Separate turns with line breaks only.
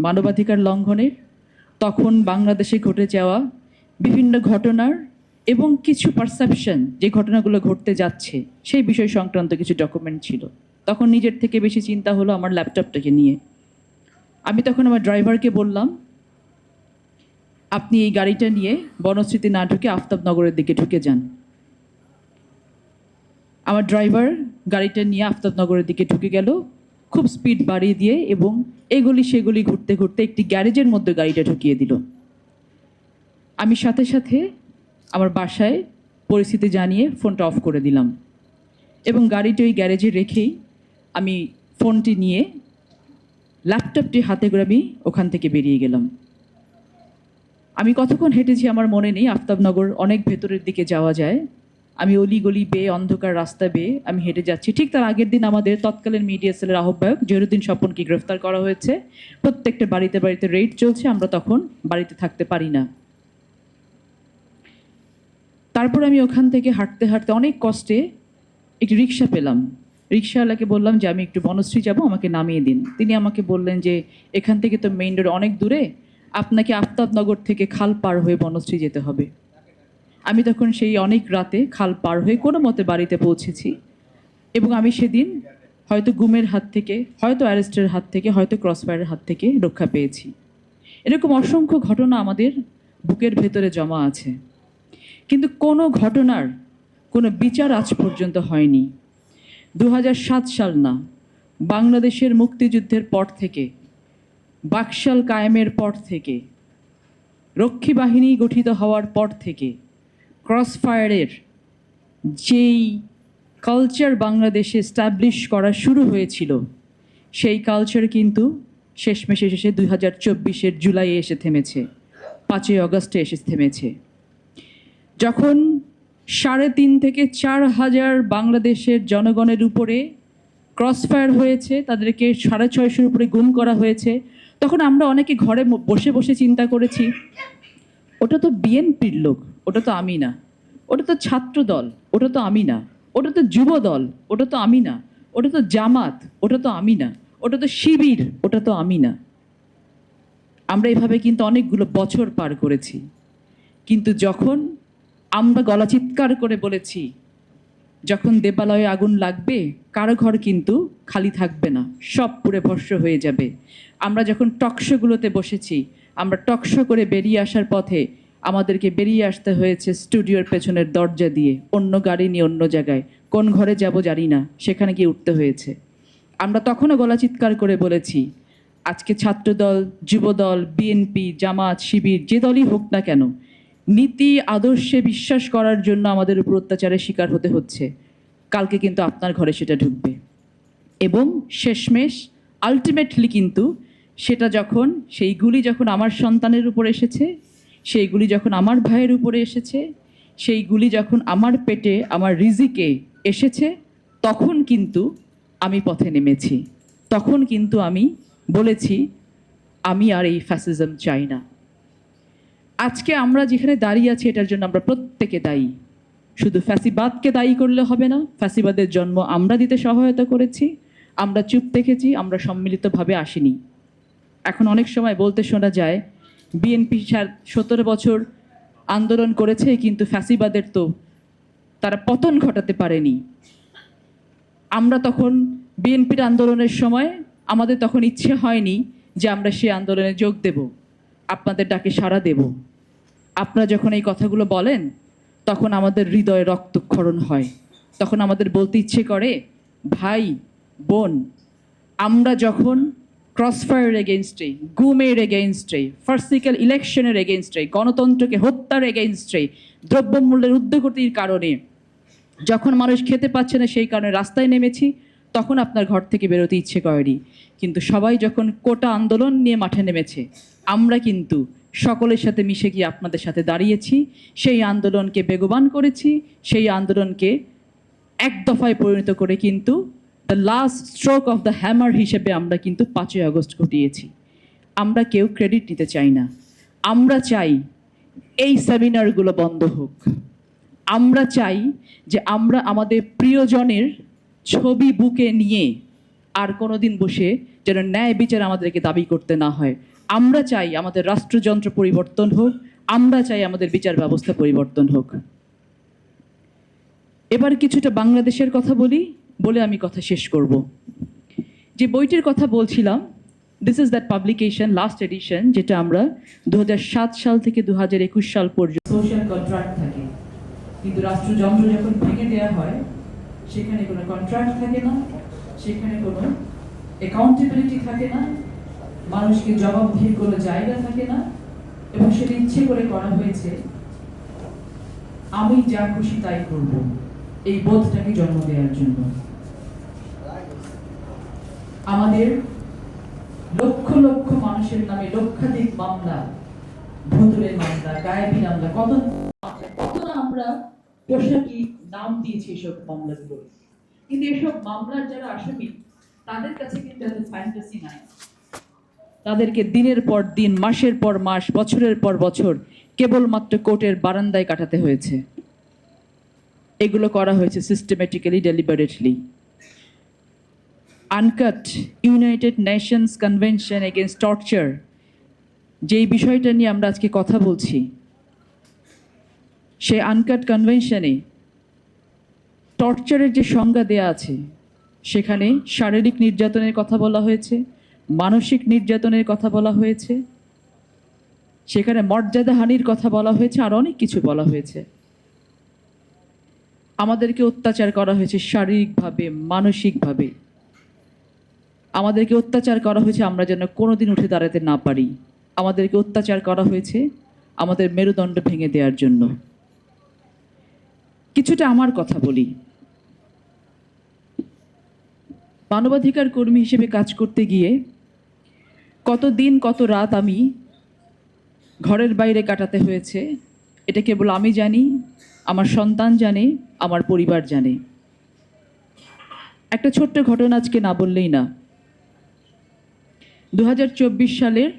মানবাধিকার লঙ্ঘনের, তখন বাংলাদেশে ঘটে যাওয়া বিভিন্ন ঘটনার এবং কিছু পারসেপশন যে ঘটনাগুলো ঘটতে যাচ্ছে, সেই বিষয় সংক্রান্ত কিছু ডকুমেন্ট ছিল। তখন নিজের থেকে বেশি চিন্তা হলো আমার ল্যাপটপটাকে নিয়ে। আমি তখন আমার ড্রাইভারকে বললাম, আপনি এই গাড়িটা নিয়ে বনস্মৃতি না ঢুকে আফতাবনগরের দিকে ঢুকে যান। আমার ড্রাইভার গাড়িটা নিয়ে আফতাবনগরের দিকে ঢুকে গেল। খুব স্পিড বাড়িয়ে দিয়ে এবং এগুলি সেগুলি ঘুরতে ঘুরতে একটি গ্যারেজের মধ্যে গাড়িটা ঢুকিয়ে দিল। আমি সাথে সাথে আমার বাসায় পরিস্থিতি জানিয়ে ফোনটা অফ করে দিলাম এবং গাড়িটি ওই গ্যারেজে রেখেই আমি ফোনটি নিয়ে ল্যাপটপটি হাতে করে আমি ওখান থেকে বেরিয়ে গেলাম। আমি কতক্ষণ হেঁটেছি আমার মনে নেই, আফতাবনগর অনেক ভেতরের দিকে যাওয়া যায়। আমি অলি গলি বেয়ে, অন্ধকার রাস্তা বেয়ে আমি হেঁটে যাচ্ছি। ঠিক তার আগের দিন আমাদের তৎকালীন মিডিয়া সেলের আহ্বায়ক জহিরুদ্দিন স্বপনকে গ্রেফতার করা হয়েছে। প্রত্যেকটা বাড়িতে বাড়িতে রেড চলছে, আমরা তখন বাড়িতে থাকতে পারি না। তারপর আমি ওখান থেকে হাঁটতে হাঁটতে অনেক কষ্টে একটি রিক্সা পেলাম। রিক্সাওয়ালাকে বললাম যে, আমি একটু বনশ্রী যাব, আমাকে নামিয়ে দিন। তিনি আমাকে বললেন যে, এখান থেকে তো মেইন রোড অনেক দূরে, আপনাকে আফতাবনগর থেকে খাল পার হয়ে বনশ্রী যেতে হবে। আমি তখন সেই অনেক রাতে খাল পার হয়ে কোনো মতে বাড়িতে পৌঁছেছি এবং আমি সেদিন হয়তো গুমের হাত থেকে, হয়তো অ্যারেস্টের হাত থেকে, হয়তো ক্রসফায়ারের হাত থেকে রক্ষা পেয়েছি। এরকম অসংখ্য ঘটনা আমাদের বুকের ভেতরে জমা আছে। কিন্তু কোনো ঘটনার কোনো বিচার আজ পর্যন্ত হয়নি। দু হাজার সাত সাল না, বাংলাদেশের মুক্তিযুদ্ধের পর থেকে, বাকশাল কায়েমের পর থেকে, রক্ষী বাহিনী গঠিত হওয়ার পর থেকে ক্রসফায়ারের যেই কালচার বাংলাদেশে স্টাবলিশ করা শুরু হয়েছিল, সেই কালচার কিন্তু শেষমেশে শেষে দুই হাজার চব্বিশের জুলাইয়ে এসে থেমেছে, পাঁচই অগস্টে এসে থেমেছে। যখন সাড়ে তিন থেকে চার হাজার বাংলাদেশের জনগণের উপরে ক্রসফায়ার হয়েছে, তাদেরকে সাড়ে ছয়শোর উপরে গুম করা হয়েছে, তখন আমরা অনেকে ঘরে বসে বসে চিন্তা করেছি, ওটা তো বিএনপির লোক। ওটা তো আমি না। ওটা তো ছাত্র দল ওটা তো আমি না। ওটা তো যুব দল ওটা তো আমি না। ওটা তো জামাত, ওটা তো আমি না। ওটা তো শিবির, ওটা তো আমি না। আমরা এভাবে কিন্তু অনেকগুলো বছর পার করেছি। কিন্তু যখন আমরা গলা চিৎকার করে বলেছি, যখন দেবালয়ে আগুন লাগবে, কারও ঘর কিন্তু খালি থাকবে না। সব পুড়ে ভস্য হয়ে যাবে। আমরা যখন টকশোগুলোতে বসেছি, আমরা টকশো করে বেরিয়ে আসার পথে আমাদেরকে বেরিয়ে আসতে হয়েছে স্টুডিওর পেছনের দরজা দিয়ে। অন্য গাড়ি নিয়ে অন্য জায়গায়। কোন ঘরে যাব জানি না। সেখানে গিয়ে উঠতে হয়েছে। আমরা তখনও গলা চিৎকার করে বলেছি, আজকে ছাত্রদল, যুবদল, বিএনপি, জামাত, শিবির, যে দলই হোক না কেন, নীতি, আদর্শে বিশ্বাস করার জন্য আমাদের উপর অত্যাচারের শিকার হতে হচ্ছে। কালকে কিন্তু আপনার ঘরে সেটা ঢুকবে। এবং শেষমেশ আলটিমেটলি কিন্তু, সেটা যখন সেইগুলি যখন আমার সন্তানের উপর এসেছে সেইগুলি যখন আমার ভাইয়ের উপরে এসেছে, সেইগুলি যখন আমার পেটে, আমার রিজিকে এসেছে, তখন কিন্তু আমি পথে নেমেছি। তখন কিন্তু আমি বলেছি, আমি আর এই ফ্যাসিজম চাই না। আজকে আমরা যেখানে দাঁড়িয়ে আছি, এটার জন্য আমরা প্রত্যেকে দায়ী। শুধু ফ্যাসিবাদকে দায়ী করলে হবে না, ফ্যাসিবাদের জন্ম আমরা দিতে সহায়তা করেছি, আমরা চুপ দেখেছি, আমরা সম্মিলিতভাবে আসিনি। এখন অনেক সময় বলতে শোনা যায় বিএনপি সতেরো বছর আন্দোলন করেছে, কিন্তু ফ্যাসিবাদের তো তারা পতন ঘটাতে পারেনি। আমরা তখন বিএনপির আন্দোলনের সময় আমাদের তখন ইচ্ছে হয়নি যে আমরা সেই আন্দোলনে যোগ দেব। আপনাদের ডাকে সাড়া দেব। আপনারা যখন এই কথাগুলো বলেন, তখন আমাদের হৃদয়ে রক্তক্ষরণ হয়। তখন আমাদের বলতে ইচ্ছে করে, ভাই, বোন, আমরা যখন ক্রসফায়ার এগেনস্টে গুমের এগেনস্টে ফার্সিক্যাল ইলেকশনের এগেনস্টে গণতন্ত্রকে হত্যার এগেনস্টে দ্রব্যমূল্যের উদ্যোগতির কারণে। যখন মানুষ খেতে পাচ্ছে না সেই কারণে রাস্তায় নেমেছি, তখন আপনার ঘর থেকে বেরোতে ইচ্ছে করেনি। কিন্তু সবাই যখন কোটা আন্দোলন নিয়ে মাঠে নেমেছে, আমরা কিন্তু সকলের সাথে মিশে গিয়ে আপনাদের সাথে দাঁড়িয়েছি, সেই আন্দোলনকে বেগবান করেছি, সেই আন্দোলনকে এক দফায় পরিণত করে কিন্তু the last stroke of the hammer হিসেবে আমরা কিন্তু পাঁচই আগস্ট ঘটিয়েছি। আমরা কেউ ক্রেডিট নিতে চাই না। আমরা চাই এই সেমিনারগুলো বন্ধ হোক। আমরা চাই যে আমরা আমাদের প্রিয়জনের ছবি বুকে নিয়ে আর কোনোদিন বসে যেন ন্যায় বিচার আমাদেরকে দাবি করতে না হয়। আমরা চাই আমাদের রাষ্ট্রযন্ত্র পরিবর্তন হোক। আমরা চাই আমাদের বিচার ব্যবস্থা পরিবর্তন হোক। এবার কিছুটা বাংলাদেশের কথা বলি। বলে আমি কথা শেষ করব। যে বইটির কথা বলছিলাম this is that publication last edition যেটা আমরা দু হাজার সাত সাল থেকে দু হাজার একুশ সাল পর্যন্ত সোশ্যাল কন্ট্রাক্ট থাকে। কিন্তু রাষ্ট্রযন্ত্র যখন ভেঙে দেওয়া হয়, সেখানে কোনো কন্ট্রাক্ট থাকে না, সেখানে কোনো অ্যাকাউন্টেবিলিটি থাকে না, মানুষকে জবাবদিহির কোনো জায়গা থাকে না, এবং সেটা ইচ্ছে করে করা হয়েছে, আমি যা খুশি তাই করব। এই বোধটাকে জন্ম দেওয়ার জন্য। আমাদের লক্ষ লক্ষ মানুষের নামে লক্ষাধিক মামলা ভুতুরের মামলা, গায়েবী মামলা, কত কত না আমরা পোশাকি নাম দিয়েছি এসব মামলাগুলো। কিন্তু এসব মামলার যারা আসামি, তাদের কাছে কিন্তু এত ফ্যান্টাসি নাই। তাদেরকে দিনের পর দিন, মাসের পর মাস, বছরের পর বছর কেবলমাত্র কোর্টের বারান্দায় কাটাতে হয়েছে। এগুলো করা হয়েছে systematically deliberately UNCAT united nations convention against torture যেই বিষয়টা নিয়ে আমরা আজকে কথা বলছি সে আনকাট কনভেনশনে টর্চারের যে সংজ্ঞা দেয়া আছে, সেখানে শারীরিক নির্যাতনের কথা বলা হয়েছে, মানসিক নির্যাতনের কথা বলা হয়েছে, সেখানে মর্যাদাহানির কথা বলা হয়েছে, আর অনেক কিছু বলা হয়েছে। আমাদেরকে অত্যাচার করা হয়েছে শারীরিকভাবে, মানসিকভাবে। আমাদেরকে অত্যাচার করা হয়েছে, আমরা যেন কোনোদিন উঠে দাঁড়াতে না পারি। আমাদেরকে অত্যাচার করা হয়েছে আমাদের মেরুদণ্ড ভেঙে দেওয়ার জন্য। কিছুটা আমার কথা বলি। মানবাধিকার কর্মী হিসেবে কাজ করতে গিয়ে কত দিন, কত রাত আমি ঘরের বাইরে কাটাতে হয়েছে, এটা কেবল আমি জানি, আমার সন্তান জানে, আমার পরিবার জানে। একটা ছোট্ট ঘটনা আজকে না বললেই না। দু হাজার চব্বিশ সালের